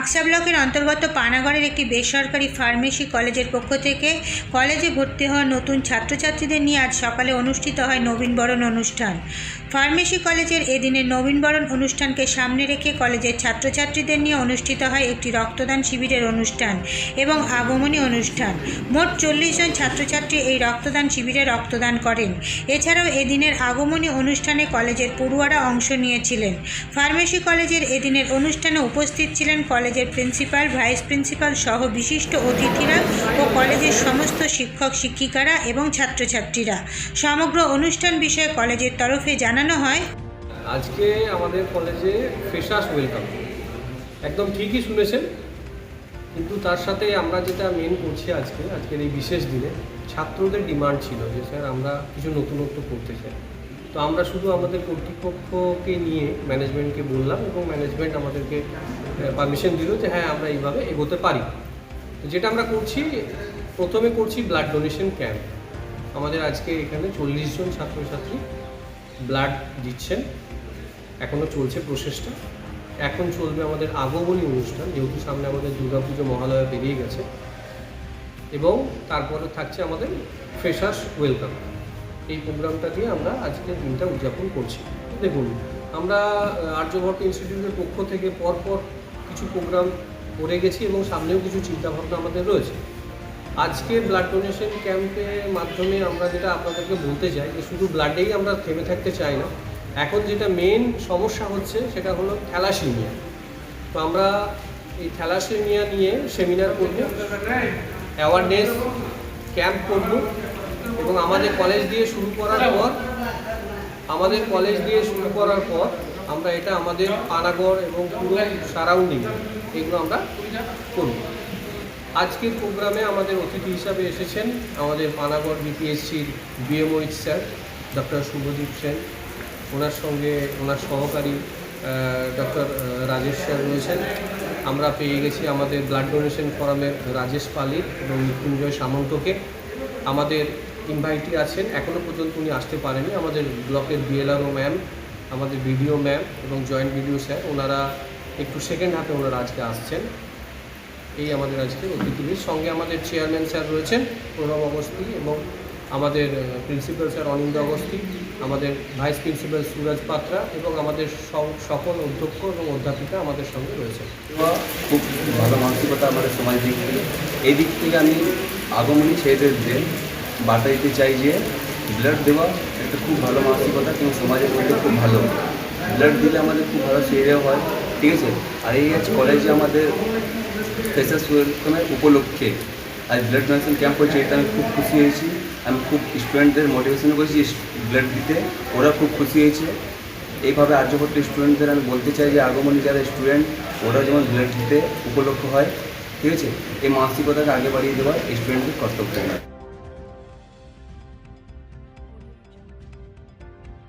আকসা ব্লকের অন্তর্গত পানাগড়ের একটি বেসরকারি ফার্মেসি কলেজের পক্ষ থেকে কলেজে ভর্তি হওয়া নতুন ছাত্রছাত্রীদের নিয়ে আজ সকালে অনুষ্ঠিত হয় নবীনবরণ অনুষ্ঠান। ফার্মেসি কলেজের এদিনের নবীনবরণ অনুষ্ঠানকে সামনে রেখে কলেজের ছাত্রছাত্রীদের নিয়ে অনুষ্ঠিত হয় একটি রক্তদান শিবিরের অনুষ্ঠান এবং আগমনী অনুষ্ঠান। মোট চল্লিশ জন ছাত্রছাত্রী এই রক্তদান শিবিরে রক্তদান করেন। এছাড়াও এদিনের আগমনী অনুষ্ঠানে কলেজের পড়ুয়ারা অংশ নিয়েছিলেন। ফার্মেসি কলেজের এদিনের অনুষ্ঠানে উপস্থিত ছিলেন কলেজের প্রিন্সিপাল, ভাইস প্রিন্সিপাল সহ বিশিষ্ট অতিথিরা ও কলেজের সমস্ত শিক্ষক, শিক্ষিকারা এবং ছাত্রছাত্রীরা। সমগ্র অনুষ্ঠান বিষয়ে কলেজের তরফে জানানো হয়। আজকে আমাদের কলেজে ফ্রেশার্স ওয়েলকাম। একদম ঠিকই শুনেছেন, কিন্তু তার সাথে আমরা যেটা মেন করছি আজকে, আজকের এই বিশেষ দিনে ছাত্রদের ডিমান্ড ছিল যে, স্যার, আমরা কিছু নতুনত্ব করতে চাই। তো আমরা শুধু আমাদের কর্তৃপক্ষকে নিয়ে ম্যানেজমেন্টকে বললাম এবং ম্যানেজমেন্ট আমাদেরকে পারমিশন দিল যে হ্যাঁ আমরা এইভাবে এগোতে পারি। যেটা আমরা করছি, প্রথমে করছি ব্লাড ডোনেশন ক্যাম্প আমাদের আজকে এখানে চল্লিশ জন ছাত্রছাত্রী ব্লাড দিচ্ছেন। এখনও চলছে প্রসেসটা এখন চলবে আমাদের আগমনী অনুষ্ঠান, যেহেতু সামনে আমাদের দুর্গাপুজো মহালয়া বেরিয়ে গেছে। এবং তারপরে থাকছে আমাদের ফ্রেশার্স ওয়েলকাম এই প্রোগ্রামটা দিয়ে আমরা আজকের দিনটা উদযাপন করছি। দেখুন, আমরা আর্যভট্ট ইনস্টিটিউটের পক্ষ থেকে পরপর কিছু প্রোগ্রাম করে গেছি এবং সামনেও কিছু চিন্তাভাবনা আমাদের রয়েছে। আজকে ব্লাড ডোনেশন ক্যাম্পের মাধ্যমে আমরা যেটা আপনাদেরকে বলতে চাই যে শুধু ব্লাডেই আমরা থেমে থাকতে চাই না, এখন যেটা মেন সমস্যা হচ্ছে সেটা হলো থ্যালাসিমিয়া। তো আমরা এই থ্যালাসেমিয়া নিয়ে সেমিনার করব অ্যাওয়ারনেস ক্যাম্প করব এবং আমাদের কলেজ দিয়ে শুরু করার পর, আমাদের কলেজ দিয়ে শুরু করার পর আমরা এটা আমাদের পানাগড় এবং পুরো সারাউন্ডিং এগুলো আমরা করব। আজকের প্রোগ্রামে আমাদের অতিথি হিসাবে এসেছেন আমাদের Panagarh বিপিএসসির BMOH sir doctor Subhadip Sen. ওনার সঙ্গে ওনার সহকারী ডক্টর রাজেশ স্যার রয়েছেন। আমরা পেয়ে গেছি আমাদের ব্লাড ডোনেশন ফোরামের রাজেশ পালিত এবং মৃত্যুঞ্জয় সামন্তকে। আমাদের ইনভাইটি আছেন এখনও পর্যন্ত উনি আসতে পারেনি আমাদের ব্লকের বিএলআরও ম্যাম আমাদের বিডিও ম্যাম এবং জয়েন্ট বিডিও স্যার ওনারা একটু সেকেন্ড হাফে ওনারা আজকে আসছেন। এই আমাদের আজকে অতিথিদের সঙ্গে আমাদের চেয়ারম্যান স্যার রয়েছেন, প্রণব অবস্থি এবং আমাদের প্রিন্সিপাল স্যার অনিন্দ অবস্থি আমাদের ভাইস প্রিন্সিপাল সুরজ পাত্রা এবং আমাদের সকল অধ্যক্ষ এবং অধ্যাপিকা আমাদের সঙ্গে রয়েছে খুব ভালো মানসিকতা আমাদের সমাজ দিক থেকে। এই দিক থেকে আমি আগমনী ছেলেদেরকে বার্তা দিতে চাই যে ব্লাড দেওয়া একটা খুব ভালো মানসিকতা কিন্তু সমাজের মধ্যে খুব ভালো। ব্লাড দিলে আমাদের খুব ভালো সেরেও হয়, ঠিক আছে? আর এই আজ কলেজে আমাদের ফ্রেশার্স ওয়েলকামের উপলক্ষে আজ ব্লাড ডোনেশন ক্যাম্প হয়েছে এটা আমি খুব খুশি হয়েছি। আমি খুব স্টুডেন্টদের মোটিভেশন করেছি ব্লাড দিতে ওরা খুব খুশি হয়েছে। এইভাবে আর্যভট্ট স্টুডেন্টদের আমি বলতে চাই যে আগমনী যারা স্টুডেন্ট ওরা যেমন ব্লাড দিতে উপলক্ষ হয়, ঠিক আছে? এই মানসিকতাকে আগে বাড়িয়ে দেওয়া স্টুডেন্টদের কর্তব্য।